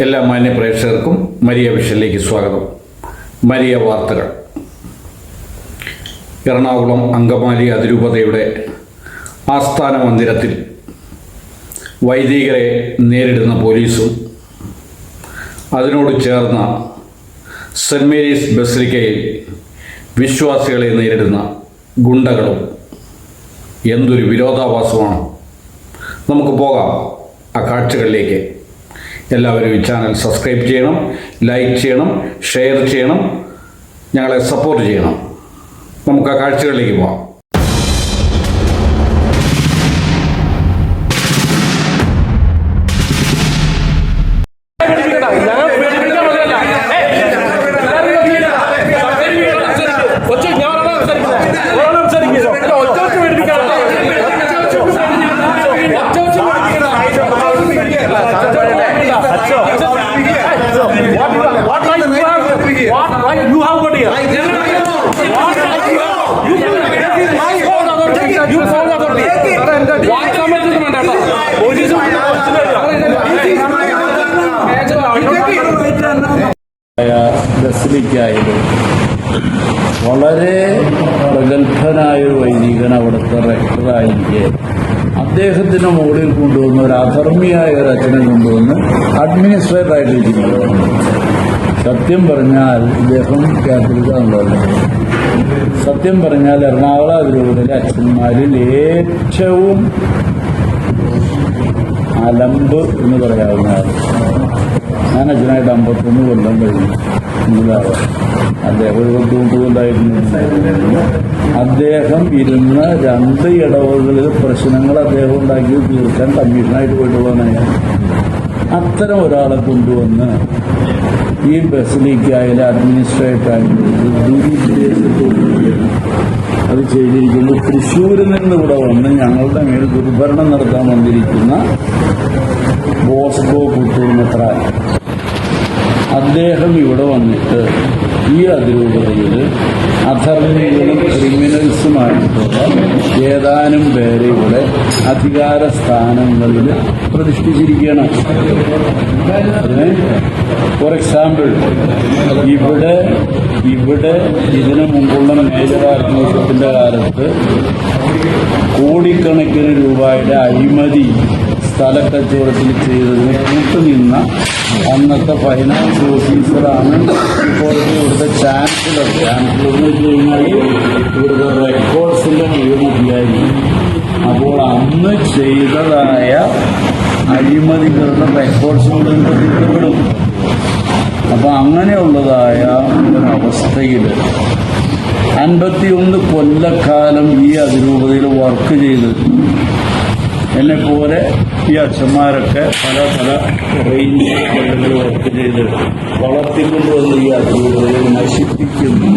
എല്ലാ മാന്യ പ്രേക്ഷകർക്കും മരിയ വിഷനിലേക്ക് സ്വാഗതം. മരിയ വാർത്തകൾ. എറണാകുളം അങ്കമാലി അതിരൂപതയുടെ ആസ്ഥാന മന്ദിരത്തിൽ വൈദികരെ നേരിടുന്ന പോലീസും അതിനോട് ചേർന്ന സെന്റ് മേരീസ് ബസിലിക്കയിൽ വിശ്വാസികളെ നേരിടുന്ന ഗുണ്ടകളും എന്തൊരു വിരോധാഭാസമാണ്. നമുക്ക് പോകാം ആ കാഴ്ചകളിലേക്ക്. എല്ലാവരും ഈ ചാനൽ സബ്സ്ക്രൈബ് ചെയ്യണം ലൈക്ക് ചെയ്യണം ഷെയർ ചെയ്യണം ഞങ്ങളെ സപ്പോർട്ട് ചെയ്യണം. നമുക്ക് ആ കാഴ്ചകളിലേക്ക് പോകാം you have got here? You have? Authority. You phone authority. What comment ഒന്നും വേണ്ട കേട്ടോ. പോലീസ് ബസിലിക്കായാലും വളരെ പ്രഗത്ഭനായൊരു വൈദികൻ അവിടുത്തെ റെക്ടറായിരിക്കെ അദ്ദേഹത്തിന് മുകളിൽ കൊണ്ടുവന്ന് ഒരു അധർമ്മിയായ ഒരു അച്ഛനെ കൊണ്ടുവന്ന് അഡ്മിനിസ്ട്രേറ്റർ ആയിട്ടിരിക്കുന്നത് സത്യം പറഞ്ഞാൽ ഇദ്ദേഹം കാത്തലിക്കാണല്ലോ സത്യം പറഞ്ഞാൽ എറണാകുളം അതിരൂപതയിലെ അച്ഛന്മാരിൽ ഏറ്റവും അലമ്പ് എന്ന് പറയാവുന്ന ആൾ. ഞാൻ അച്ഛനായിട്ട് അമ്പത്തൊന്ന് കൊല്ലം കഴിഞ്ഞു. അദ്ദേഹം ഒരു മുപ്പത് അദ്ദേഹം ഇരുന്ന രണ്ട് ഇടവകളിൽ പ്രശ്നങ്ങൾ അദ്ദേഹം ഉണ്ടാക്കി തീർക്കാൻ കമ്മീഷനായിട്ട് പോയിട്ടുള്ളതാണ് ഞാൻ അത്തരം ഒരാളെ കൊണ്ടുവന്ന് ഈ ബസിലിക്കായാലും ദുരുദ്ദേശത്തോടുകൂടിയാണ് അത് ചെയ്തിരിക്കുന്നു. തൃശ്ശൂരിൽ നിന്ന് ഇവിടെ വന്ന് ഞങ്ങളുടെ മേൽ ദുർഭരണം നടത്താൻ വന്നിരിക്കുന്ന ബോസ്കോ പുത്തൂർ മെത്രാൻ അദ്ദേഹം ഇവിടെ വന്നിട്ട് ഈ അതിരൂപതയിൽ അധർമ്മികളും ക്രിമിനൽസുമായിട്ടുള്ള ഏതാനും പേരെ ഇവിടെ അധികാര സ്ഥാനങ്ങളിൽ പ്രതിഷ്ഠിച്ചിരിക്കുകയാണ്. ഫോർ എക്സാമ്പിൾ ഇവിടെ ഇവിടെ ഇതിനു മുമ്പുള്ള ആർക്കിബിഷപ്പിന്റെ കാലത്ത് കോടിക്കണക്കിന് രൂപയുടെ അഴിമതി സ്ഥലക്കച്ചവടത്തിൽ ചെയ്തതിന് കൂട്ടുനിന്ന അന്നത്തെ ഫൈനാൻസ് ഓഫീസറാണ് ഇപ്പോഴത്തെ ഇവിടുത്തെ ചാൻസലർ ചാൻസലർ എന്ന് വെച്ച് കഴിഞ്ഞാൽ ഇവിടുത്തെ റെക്കോർഡ്സിന്റെ മുഴുവൻ അപ്പോൾ അന്ന് ചെയ്തതായ അഴിമതികളുടെ റെക്കോർഡ്സ് മുഴുവൻ പ്രതിക്കപ്പെടും അപ്പൊ അങ്ങനെയുള്ളതായ ഒരവസ്ഥയിൽ അൻപത്തിയൊന്ന് കൊല്ലക്കാലം ഈ അതിരൂപതയിൽ വർക്ക് ചെയ്ത്. എന്നെ പോലെ ഈ അച്ഛന്മാരൊക്കെ പല പല റേഞ്ച് വർക്ക് ചെയ്ത് വളർത്തിക്കൊണ്ടുവന്ന് ഈ അതിരൂപതയെ നശിപ്പിക്കുന്നു.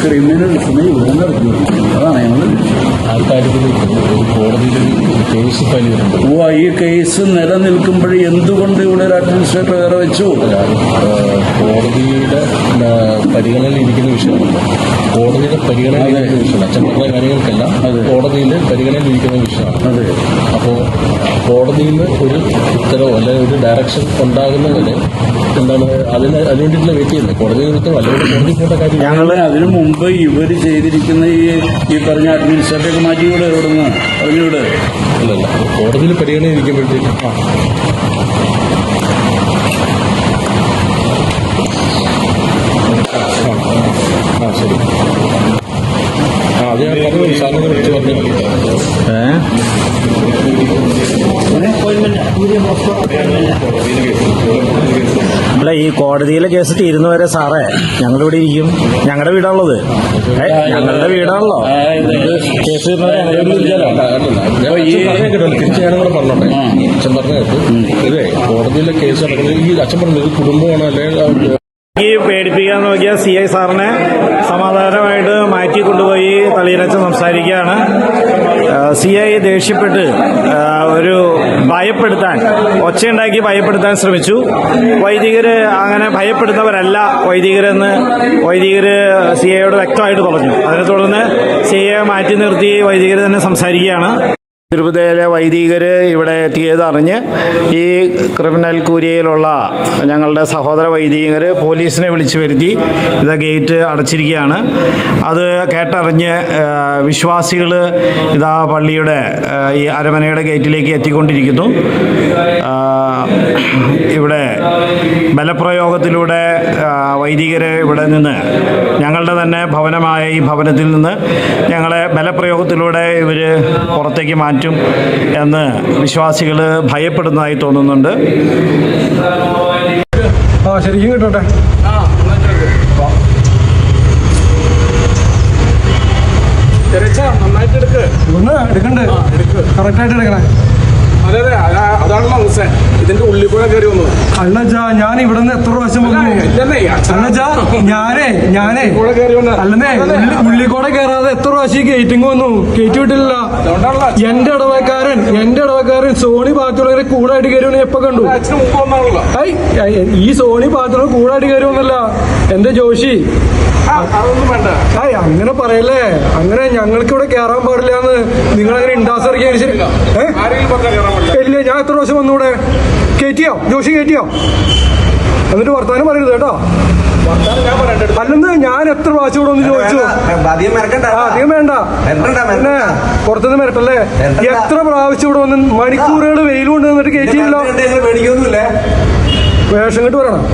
ക്രിമിനൽസിനെ ഇവിടെ നിർത്തുന്നു അതാണ് ഞങ്ങൾ കോടതിയിൽ കേസ് ഓ ഈ കേസ് നിലനിൽക്കുമ്പോൾ എന്തുകൊണ്ട് ഇവിടെ ഒരു അഡ്മിനിസ്ട്രേറ്റർ വേറെ വെച്ചു? കോടതിയുടെ പരിഗണനയിൽ ഇരിക്കുന്ന വിഷയമാണ്. കോടതിയുടെ പരിഗണനയിൽ ഇരിക്കുന്ന വിഷയമാണ്. അച്ഛൻ കാര്യങ്ങൾക്കല്ല കോടതിയിലെ കോടതിയിൽ പരിഗണനയിൽ ഇരിക്കുന്ന വിഷയമാണ്. അതെ. അപ്പോൾ കോടതിയിൽ നിന്ന് ഒരു ഉത്തരവോ അല്ലെങ്കിൽ ഒരു ഡയറക്ഷൻ ഉണ്ടാകുന്നവരെ എന്താണ് അതിന് അതിനുവേണ്ടിയിട്ടുള്ള വെയിറ്റ് ചെയ്യുന്നത്? കോടതി ഉത്തരവ് അല്ലെങ്കിൽ കോടതി പോട്ട കാര്യം ഞങ്ങൾ അതിനു മുമ്പ് ഇവർ ചെയ്തിരിക്കുന്ന ഈ ഈ പറഞ്ഞ അഡ്മിനിസ്ട്രേറ്റീവ് മാറ്റിവിടെ ഇവിടുന്ന് പറഞ്ഞിവിടെ അല്ലല്ല കോടതിയിൽ പരിഗണന ഇരിക്കുമ്പോഴത്തേക്കും ആ ശരി. ആ അത് ഞാൻ പറഞ്ഞു സാറിനെ വിളിച്ച് പറഞ്ഞു അല്ല ഈ കോടതിയിലെ കേസ് തീരുന്നവരെ സാറേ ഞങ്ങളിവിടെ ഇരിക്കും. ഞങ്ങളുടെ വീടാണുള്ളത്. ഞങ്ങളുടെ വീടാണല്ലോ. കേസ് തീരുന്നവരെ പറഞ്ഞോട്ടെ? അച്ഛൻ ഇതേ കോടതിയിലെ കേസ് നടക്കുന്നത് ഈ അച്ഛൻ പറഞ്ഞത് കുടുംബമാണ് അല്ലെങ്കിൽ ഈ പേടിപ്പിക്കാൻ നോക്കിയ സി ഐ സാറിനെ സമാധാനമായിട്ട് മാറ്റി കൊണ്ടുപോയി തളിയിലച്ച് സംസാരിക്കുകയാണ്. സി ഐ ദേഷ്യപ്പെട്ട് ഒരു ഭയപ്പെടുത്താൻ ഒച്ചയുണ്ടാക്കി ഭയപ്പെടുത്താൻ ശ്രമിച്ചു. വൈദികര് അങ്ങനെ ഭയപ്പെടുന്നവരല്ല വൈദികരെന്ന് വൈദികര് സി ഐയോട് വ്യക്തമായിട്ട് പറഞ്ഞു. അതിനെ തുടർന്ന് സി ഐയെ മാറ്റി നിർത്തി വൈദികർ തന്നെ സംസാരിക്കുകയാണ്. തിരുപ്പതിയിലെ വൈദികർ ഇവിടെ എത്തിയതറിഞ്ഞ് ഈ ക്രിമിനൽ കൂരിയയിലുള്ള ഞങ്ങളുടെ സഹോദര വൈദികർ പോലീസിനെ വിളിച്ചു വരുത്തി ഇത് ഗേറ്റ് അടച്ചിരിക്കുകയാണ്. അത് കേട്ടറിഞ്ഞ് വിശ്വാസികൾ ഇതാ പള്ളിയുടെ ഈ അരമനയുടെ ഗേറ്റിലേക്ക് എത്തിക്കൊണ്ടിരിക്കുന്നു. ഇവിടെ ബലപ്രയോഗത്തിലൂടെ വൈദികരെ ഇവിടെ നിന്ന് ഞങ്ങളുടെ തന്നെ ഭവനമായ ഈ ഭവനത്തിൽ നിന്ന് ഞങ്ങളെ ബലപ്രയോഗത്തിലൂടെ ഇവർ പുറത്തേക്ക് മാറ്റും എന്ന് വിശ്വാസികൾ ഭയപ്പെടുന്നതായി തോന്നുന്നുണ്ട്. ആ ശരിക്കും കിട്ടട്ടെ. നന്നായിട്ട് എടുക്ക് ഒന്ന് എടുക്കണ്ട് കറക്റ്റ് ആയിട്ട് എടുക്കണേ. അതെ അതെ അതാ- അതാണല്ലോ ഹുസൈൻ ഇതിന്റെ ഉള്ളിൽ കൂടെ കയറി വന്നത് അല്ലച്ചാ ഞാൻ ഇവിടെ നിന്ന് എത്ര പ്രാവശ്യം വന്നു? ഇല്ലെന്നേ അല്ലച്ചാ ഞാനേ ഞാനേ. അല്ലെന്നേ ഉള്ളി- ഉള്ളിക്കൂടെ കയറാതെ എത്ര പ്രാവശ്യം ഗേറ്റിംഗ് വന്നു? ഗേറ്റ് വിട്ടില്ല എന്റെ ഇടവക്കാരൻ എന്റെ ഇടവക്കാരൻ സോണി ബാത്തുള്ളവരെ കൂടായിട്ട് കയറി വന്ന് എപ്പോ കണ്ടു? ഈ സോണി ബാത്തുള്ളവർ കൂടായിട്ട് കയറി വന്നല്ല. എന്റെ ജോഷി? അങ്ങനെ പറയല്ലേ? അങ്ങനെ ഞങ്ങൾക്ക് ഇവിടെ കയറാൻ പാടില്ല എന്ന് നിങ്ങൾ അങ്ങനെ പറ്റില്ല ഇല്ല ഞാൻ എത്ര പ്രാവശ്യം വന്നൂടെ കയറ്റിയോ ജോഷി കയറ്റിയോ എന്നിട്ട് വർത്താനം പറയരുത് കേട്ടോ. അല്ലെന്ന് ഞാൻ എത്ര പ്രാവശ്യം ഇവിടെ ഒന്ന് ചോദിച്ചു? അധികം വേണ്ട. പിന്നെ പുറത്തുനിന്ന് മിരട്ടല്ലേ എത്ര പ്രാവശ്യം ഇവിടെ വന്ന് മണിക്കൂറുകൾ വെയിൽ കൊണ്ട് നിന്നിട്ട് കയറ്റിയില്ലോ? ഞങ്ങൾ മേടിക്കൊന്നുമില്ലേ വേഷം കെട്ട് വരണം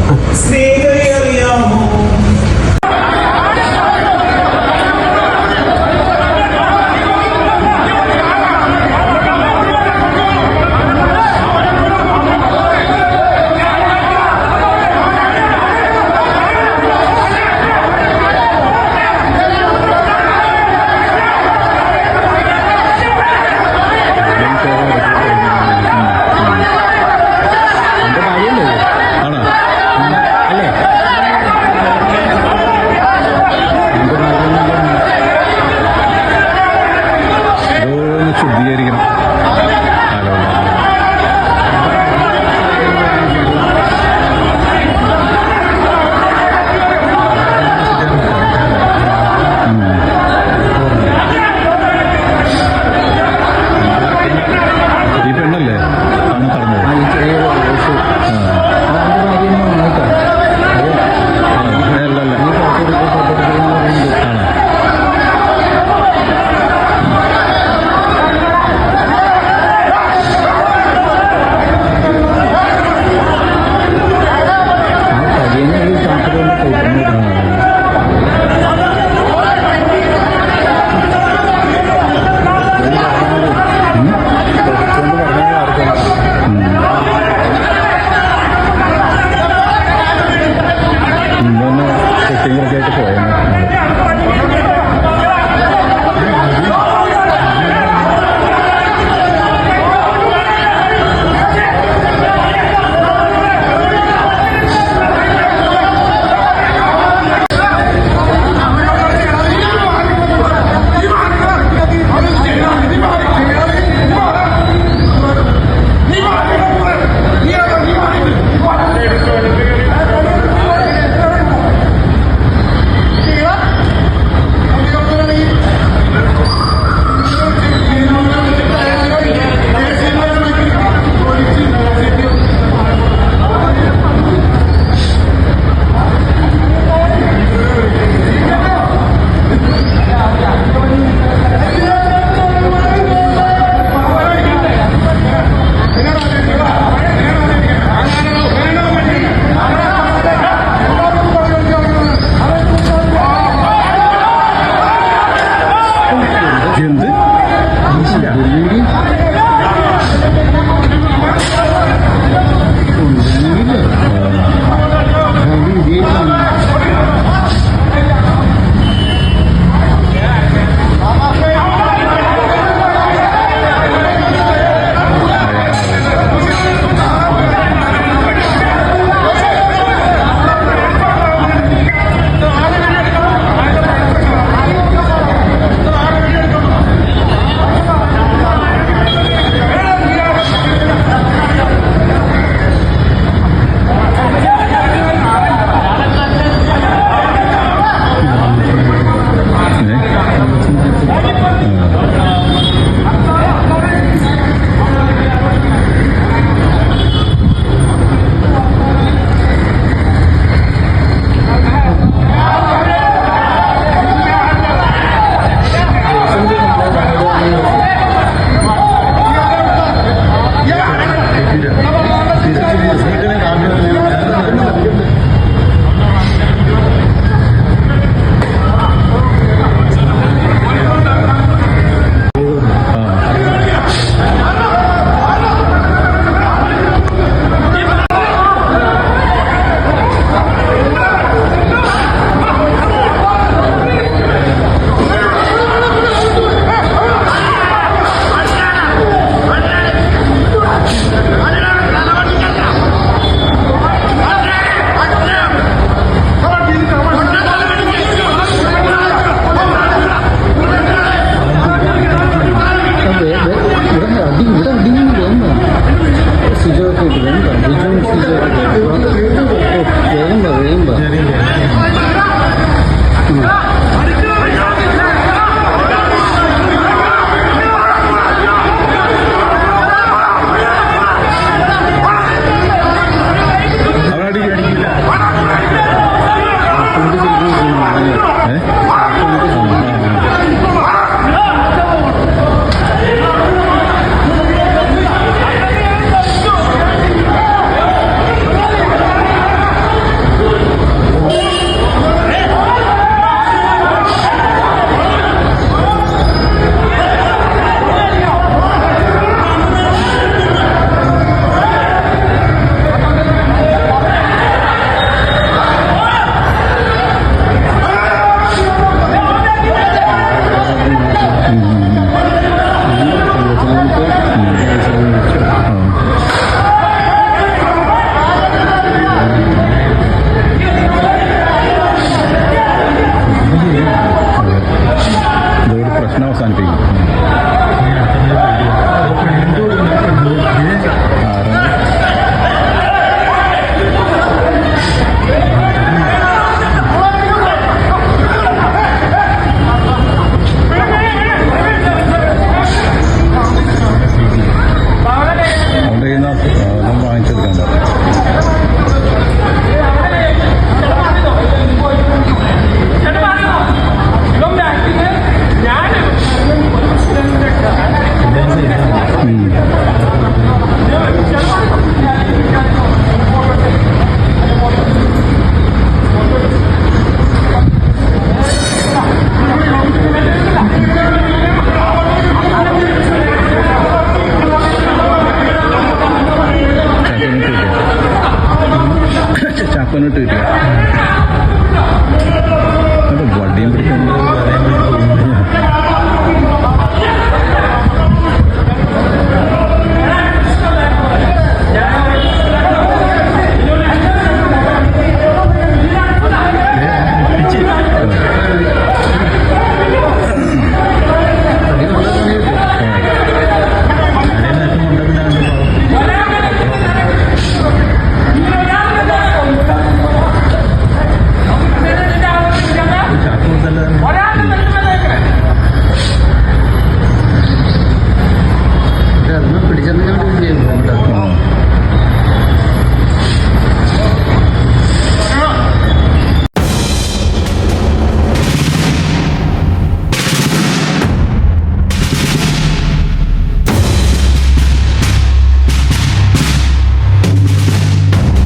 哎。